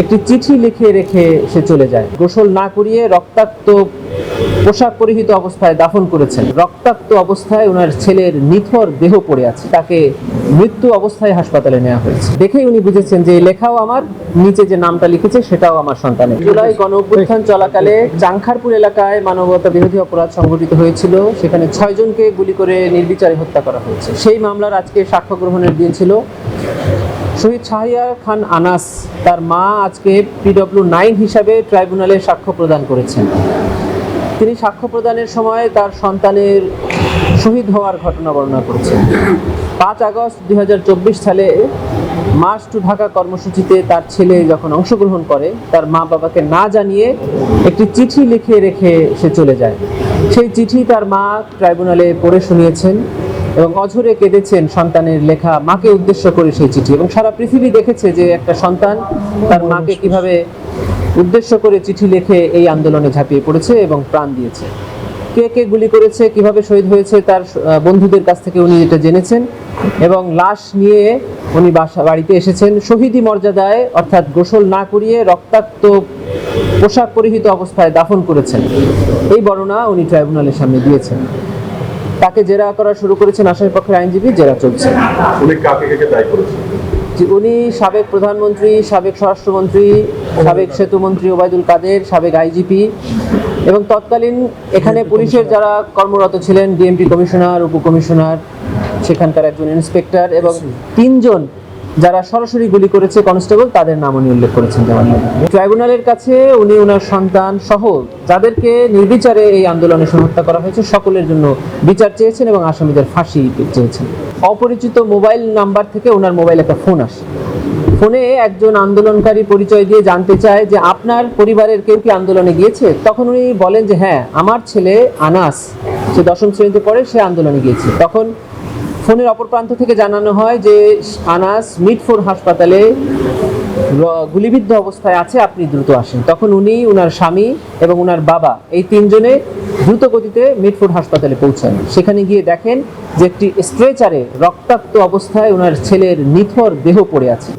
একটি চিঠি লিখে রেখে সে চলে যায়। গোসল না করিয়ে রক্তাক্ত পোশাক পরিহিত অবস্থায় দাফন করেছেন। রক্তাক্ত অবস্থায় ওনার ছেলের নিথর দেহ পড়ে আছে। তাকে মৃত্যু অবস্থায় হাসপাতালে নেওয়া হয়েছে। দেখেই উনি বুঝেছেন যে লেখাও আমার, নিচে যে নামটা লিখেছে সেটাও আমার সন্তানের। জুলাই গণ অভ্যুত্থান চলাকালে চাংখারপুর এলাকায় মানবতা বিরোধী অপরাধ সংঘটিত হয়েছিল। সেখানে ছয়জনকে গুলি করে নির্বিচারে হত্যা করা হয়েছে। সেই মামলার আজকে সাক্ষ্য গ্রহণের দিন ছিল। শহীদ শাহরিয়ার খান আনাস তার মা আজকে পিডব্লিউ নাইন হিসাবে ট্রাইব্যুনালে সাক্ষ্য প্রদান করেছেন। তিনি সাক্ষ্য প্রদানের সময় তার সন্তানের শহীদ হওয়ার ঘটনা বর্ণনা করেছেন। পাঁচ আগস্ট দুই হাজার চব্বিশ সালে মার্চ টু ঢাকা কর্মসূচিতে তার ছেলে যখন অংশগ্রহণ করে, তার মা বাবাকে না জানিয়ে একটি চিঠি লিখে রেখে সে চলে যায়। সেই চিঠি তার মা ট্রাইব্যুনালে পড়ে শুনিয়েছেন। এবং অঝরে কেঁদেছেন সন্তানের লেখা মাকে উদ্দেশ্য করে সেই চিঠি। এবং সারা পৃথিবী দেখেছে যে একটা সন্তান তার মাকে কীভাবে উদ্দেশ্য করে চিঠি লিখে এই আন্দোলনে ঝাঁপিয়ে পড়েছে এবং প্রাণ দিয়েছে। কে কে গুলি করেছে, কীভাবে শহীদ হয়েছে তার বন্ধুদের কাছ থেকে উনি এটা জেনেছেন এবং লাশ নিয়ে উনি বাসা, বাড়িতে এসেছেন। শহীদি মর্যাদায় অর্থাৎ গোসল না করিয়ে রক্তাক্ত পোশাক পরিহিত অবস্থায় দাফন করেছেন। এই বর্ণনা উনি ট্রাইব্যুনালের সামনে দিয়েছেন। তাকে জেরা করা শুরু করেছেন আসামি পক্ষের আইনজীবী? জেরা চলছে। উনি কাকে কাকে দায়ী করেছেন? উনি সাবেক প্রধানমন্ত্রী সাবেক স্বরাষ্ট্রমন্ত্রী সাবেক সেতুমন্ত্রী ওবায়দুল কাদের সাবেক আইজিপি এবং তৎকালীন এখানে পুলিশের যারা কর্মরত ছিলেন ডিএমপি কমিশনার উপকমিশনার সেখানকার একজন ইন্সপেক্টর এবং তিনজন যারা সরাসরি গুলি করেছে কনস্টেবল, তাদের নাম উনি উল্লেখ করেছেন ট্রাইব্যুনালের কাছে উনি ওনার সন্তান সহ যাদেরকে নির্বিচারে এই আন্দোলনে হত্যা করা হয়েছে, সকলের জন্য বিচার চেয়েছেন এবং আসামিদের ফাঁসি চেয়েছেন। অপরিচিত মোবাইল নাম্বার থেকে ওনার মোবাইলে একটা ফোন আসে। ফোনে একজন আন্দোলনকারী পরিচয় দিয়ে জানতে চায় যে, আপনার পরিবারের কেউ কি আন্দোলনে গিয়েছে? তখন উনি বলেন যে হ্যাঁ আমার ছেলে আনাস, সে দশম শ্রেণীতে পড়ে, সে আন্দোলনে গিয়েছে। তখন ফোনের অপর প্রান্ত থেকে জানানো হয় যে আনাস মিটফোর হাসপাতালে গুলিবিদ্ধ অবস্থায় আছে, আপনি দ্রুত আসেন। তখন উনি, উনার স্বামী এবং উনার বাবা, এই তিনজনে দ্রুত গতিতে মিটফোর হাসপাতালে পৌঁছান। সেখানে গিয়ে দেখেন যে একটি স্ট্রেচারে রক্তাক্ত অবস্থায় ওনার ছেলের নিথর দেহ পড়ে আছে।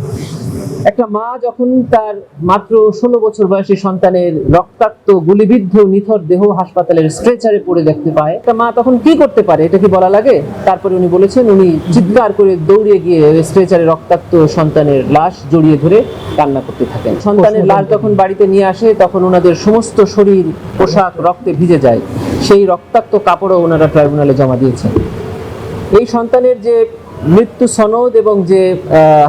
একটা মা যখন তার মাত্র ষোলো বছর বয়সী সন্তানের রক্তাক্ত, গুলিবিদ্ধ, নিথর দেহ হাসপাতালের স্ট্রেচারে পড়ে দেখতে পায় একটা মা তখন কি করতে পারে? এটা কি বলা লাগে? তারপরে উনি বলেছেন, উনি চিৎকার করে দৌড়ে গিয়ে স্ট্রেচারে রক্তাক্ত সন্তানের লাশ জড়িয়ে ধরে কান্না করতে থাকেন। সন্তানের লাশ যখন বাড়িতে নিয়ে আসে, তখন ওনাদের সমস্ত শরীর, পোশাক, রক্তে ভিজে যায়। সেই রক্তাক্ত কাপড়ও ওনারা ট্রাইব্যুনালে জমা দিয়েছেন। এই সন্তানের যে মৃত্যু সনদ এবং যে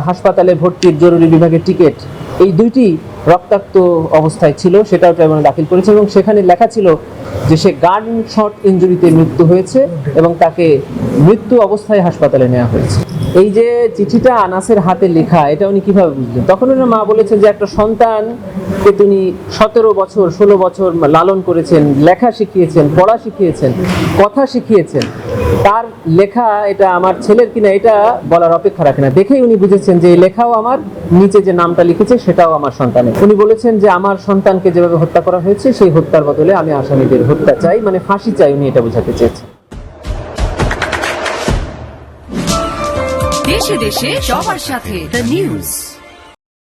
হাসপাতালে ভর্তির জরুরি বিভাগের টিকিট, এই দুইটি রক্তাক্ত অবস্থায় ছিল, সেটাও ট্রাইব্যুনাল দাখিল করেছে এবং সেখানে লেখা ছিল যে সে গান শট ইঞ্জুরিতে মৃত্যু হয়েছে এবং তাকে মৃত্যু অবস্থায় হাসপাতালে নেওয়া হয়েছে। এই যে চিঠিটা আনাসের হাতে লেখা, এটা উনি কীভাবে বুঝলেন? তখন ওনার মা বলেছেন যে একটা সন্তানকে তিনি সতেরো বছর, ষোলো বছর লালন করেছেন, লেখা শিখিয়েছেন, পড়া শিখিয়েছেন, কথা শিখিয়েছেন। তার লেখা এটা আমার ছেলের কিনা এটা বলার অপেক্ষা রাখে না। দেখেই উনি বুঝেছেন যে লেখাও আমার, নিচে যে নামটা লিখেছে সেটাও আমার সন্তানের। উনি বলেছেন যে আমার সন্তানকে যেভাবে হত্যা করা হয়েছে, সেই হত্যার বদলে আমি আসামিদের হত্যা চাই মানে ফাঁসি চাই উনি এটা বোঝাতে চেয়েছেন। দেশে দেশে সবার সাথে দ্য নিউজ